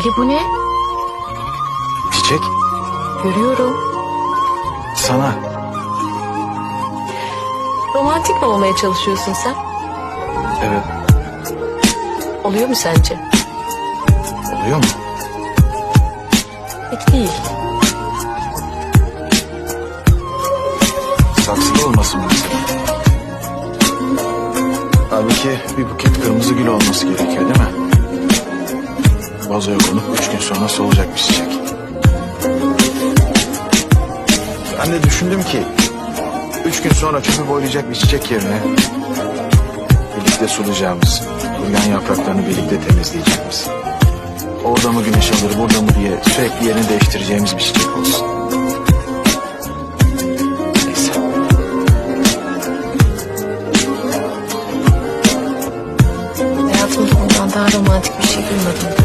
Ali bu ne? Çiçek Görüyorum. sana. Romantik mi olmaya çalışıyorsun sen? Evet Oluyor mu sence? oluyor mu? Pek değil. Saksıda olmasın mesela. Halbuki bir buket kırmızı gül olması gerekiyor değil mi? Vazoya konup üç gün sonra solacak bir çiçek. Ben de düşündüm ki üç gün sonra çöpü boylayacak bir çiçek yerine birlikte sulayacağımız, kuruyan yapraklarını birlikte temizleyeceğimiz. Orada mı güneş alır, burada mı diye sürekli yerini değiştireceğimiz bir çiçek olsun. Neyse. Hayatımda bundan daha romantik bir şey duymadım.